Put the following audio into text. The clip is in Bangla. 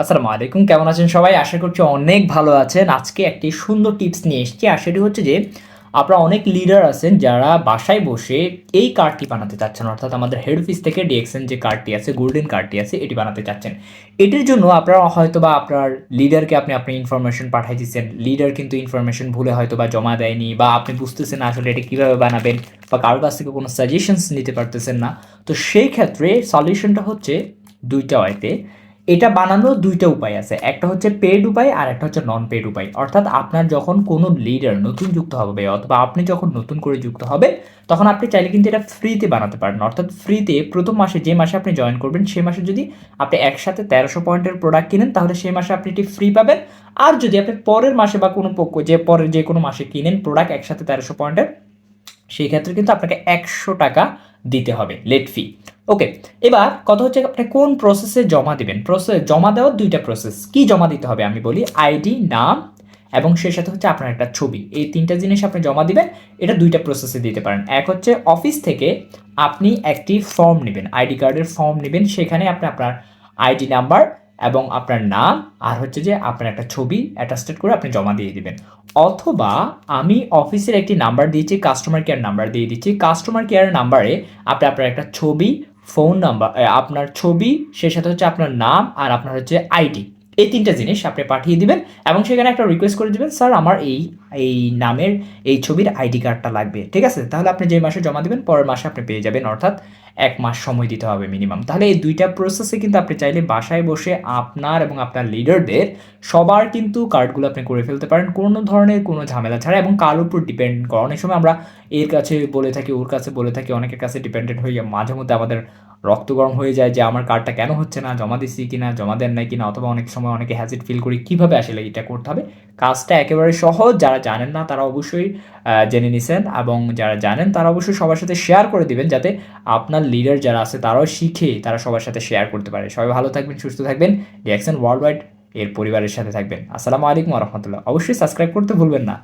আসসালামু আলাইকুম, কেমন আছেন সবাই? আশা করছি অনেক ভালো আছেন। আজকে একটি সুন্দর টিপস নিয়ে এসেছি, আর সেটি হচ্ছে যে, আপনারা অনেক লিডার আছেন যারা বাসায় বসে এই কার্ডটি বানাতে চাচ্ছেন। অর্থাৎ আমাদের হেড অফিস থেকে ডিএক্সএন যে কার্ডটি আছে গোল্ডেন কার্ডটি আছে, এটি বানাতে চাচ্ছেন। এটির জন্য আপনারা হয়তো বা আপনার লিডারকে আপনি আপনি ইনফরমেশন পাঠিয়ে দিচ্ছেন লিডার কিন্তু ইনফরমেশন ভুলে হয়তো বা জমা দেয়নি বা আপনি বুঝতেছেন আসলে এটা কীভাবে বানাবেন বা কারোর কাছ থেকে কোনো সাজেশনস নিতে পারতেছেন না। তো সেই ক্ষেত্রে সলিউশনটা হচ্ছে দুইটা ওয়াইতে এটা বানানোর দুইটা উপায় আছে। একটা হচ্ছে পেড উপায় আর একটা হচ্ছে নন পেড উপায়। অর্থাৎ আপনার যখন কোনো লিডার নতুন যুক্ত হবে অথবা আপনি যখন নতুন করে যুক্ত হবে তখন আপনি চাইলে কিন্তু এটা ফ্রিতে বানাতে পারেন। অর্থাৎ ফ্রিতে প্রথম মাসে যে মাসে আপনি জয়েন করবেন সেই মাসে যদি আপনি একসাথে তেরোশো পয়েন্টের প্রোডাক্ট কিনেন, তাহলে সেই মাসে আপনি এটি ফ্রি পাবেন। আর যদি আপনি পরের মাসে বা কোনো পক্ষ, যে পরের যে কোনো মাসে কিনেন প্রোডাক্ট একসাথে তেরোশো পয়েন্টের, সেই ক্ষেত্রে কিন্তু আপনাকে একশো টাকা দিতে হবে লেট ফি ওকে এবার কথা হচ্ছে আপনি কোন প্রসেসে জমা দিবেন? প্রসেস জমা দেওয়ার দুইটা প্রসেস কি জমা দিতে হবে? আমি বলি আইডি নাম এবং সেই সাথে হচ্ছে আপনার একটা ছবি। এই তিনটা জিনিস আপনি জমা দিবেন, এটা দুইটা প্রসেসে দিতে পারেন। এক হচ্ছে অফিস থেকে আপনি একটি ফর্ম নেবেন। আইডি কার্ডের ফর্ম নেবেন, সেখানে আপনি আপনার আইডি নাম্বার এবং আপনার নাম আর হচ্ছে যে আপনার একটা ছবি অ্যাটাস্টেড করে আপনি জমা দিয়ে দিবেন। অথবা আমি অফিসের একটি নাম্বার দিয়েছি কাস্টমার কেয়ার নাম্বার দিয়ে দিচ্ছি। কাস্টমার কেয়ার নাম্বারে আপনি আপনার একটা ছবি ফোন নাম্বার আপনার ছবি সেই সাথে হচ্ছে আপনার নাম আর আপনার হচ্ছে আইডি এই তিনটা জিনিস আপনি পাঠিয়ে দিবেন এবং সেখানে একটা রিকোয়েস্ট করে দিবেন, স্যার, আমার এই এই নামের এই ছবির আইডি কার্ডটা লাগবে। ঠিক আছে? তাহলে আপনি যে মাসে জমা দিবেন, পরের মাসে আপনি পেয়ে যাবেন, অর্থাৎ এক মাস সময় দিতে হবে মিনিমাম তাহলে এই দুইটা প্রসেসে কিন্তু আপনি চাইলে বাসায় বসে আপনার এবং আপনার লিডারদের সবার কিন্তু কার্ডগুলো আপনি করে ফেলতে পারেন, কোনো ধরনের কোনো ঝামেলা ছাড়া এবং কার উপর ডিপেন্ড করা। অনেক সময় আমরা এর কাছে বলে থাকি, ওর কাছে বলে থাকি, অনেকের কাছে ডিপেন্ডেন্ট হয়ে মাঝে মধ্যে আমাদের রক্ত গরম হয়ে যায় যে আমার কার্ডটা কেন হচ্ছে না? জমা দিচ্ছি কিনা? জমা দেন নাই কিনা? অথবা অনেক সময় অনেকে হ্যাজিট ফিল করি কীভাবে আসলে এটা করতে হবে? কাজটা একেবারে সহজ। যারা জানেন না তারা অবশ্যই জেনে নিছেন এবং যারা জানেন তারা অবশ্যই সবার সাথে শেয়ার করে দিবেন যাতে আপনার লিডার যারা আছে তারাও শিখে তারা সবার সাথে শেয়ার করতে পারে। সবাই ভালো থাকবেন, সুস্থ থাকবেন। রিয়াকশন ওয়ার্ল্ড ওয়াইড এর পরিবারের সাথে থাকবেন। আসসালামু আলাইকুম রহমতুল্লাহ। অবশ্যই সাবস্ক্রাইব করতে ভুলবেন না।